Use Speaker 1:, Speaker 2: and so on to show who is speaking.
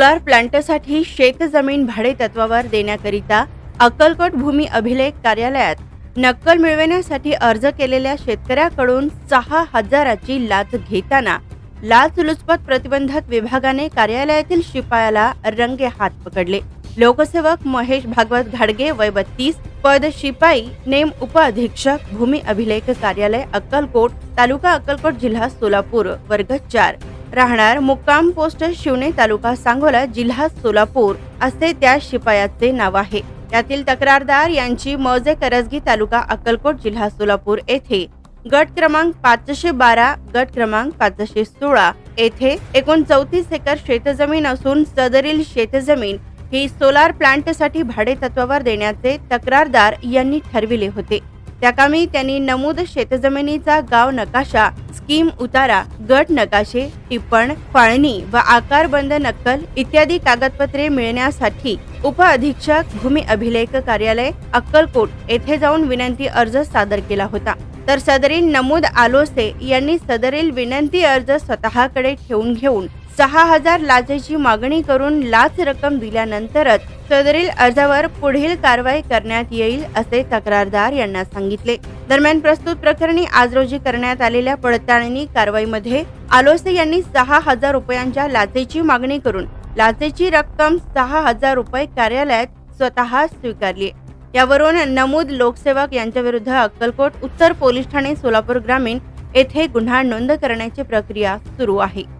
Speaker 1: Solar प्लांटसाठी शेतजमीन भाडेतत्वावर देण्याकरिता अक्कलकोट भूमी अभिलेख कार्यालयात नक्कल मिळविण्यासाठी अर्ज केलेल्या शेतकऱ्याकडून सहा हजाराची लाच घेताना लाचलुचपत प्रतिबंधक विभागाने कार्यालयातील शिपायाला रंगे हात पकडले. लोकसेवक महेश भागवत घाडगे वय बत्तीस पद शिपाई नेम उप अधीक्षक भूमी अभिलेख कार्यालय अक्कलकोट तालुका अक्कलकोट जिल्हा सोलापूर वर्ग चार. राहणार मुक्काम पोस्ट शिवणे तालुका सांगोला जिल्हा सोलापूर असे त्या शिपायाचे नाव आहे. त्यातील तक्रारदार यांची मौजे करजगी तालुका अक्कलकोट जिल्हा सोलापूर येथे गट क्रमांक पाचशे बारा गट क्रमांक पाचशे सोळा येथे एकूण चौतीस एकर शेतजमीन असून सदरील शेतजमीन ही सोलार प्लांटसाठी भाडे तत्वावर देण्याचे तक्रारदार यांनी ठरविले होते. त्याकामी त्यांनी नमूद शेतजमिनीचा गाव नकाशा स्कीम उतारा गट नकाशे टिप्पण फाळणी व आकारबंद नक्कल इत्यादी कागदपत्रे मिळण्यासाठी उप अधीक्षक भूमी अभिलेख कार्यालय अक्कलकोट येथे जाऊन विनंती अर्ज सादर केला होता. तर सदरील नमूद आलोसे यांनी सदरील विनंती अर्ज स्वतःकडे ठेवून घेऊन सहा हजार लाचेची मागणी करून लाच रक्कम दिल्यानंतरच सदरील अर्जावर पुढील कारवाई करण्यात येईल असे तक्रारदार यांना सांगितले. दरम्यान प्रस्तुत प्रकरणी आज रोजी करण्यात आलेल्या पडताळणी कारवाईमध्ये आलोसे यांनी सहा हजार रुपयांच्या लाचेची मागणी करून लाचेची रक्कम सहा हजार रुपये कार्यालयात स्वतः स्वीकारली. यावरून नमूद लोकसेवक यांच्याविरुद्ध अक्कलकोट उत्तर पोलीस ठाणे सोलापूर ग्रामीण येथे गुन्हा नोंद करण्याची प्रक्रिया सुरू आहे.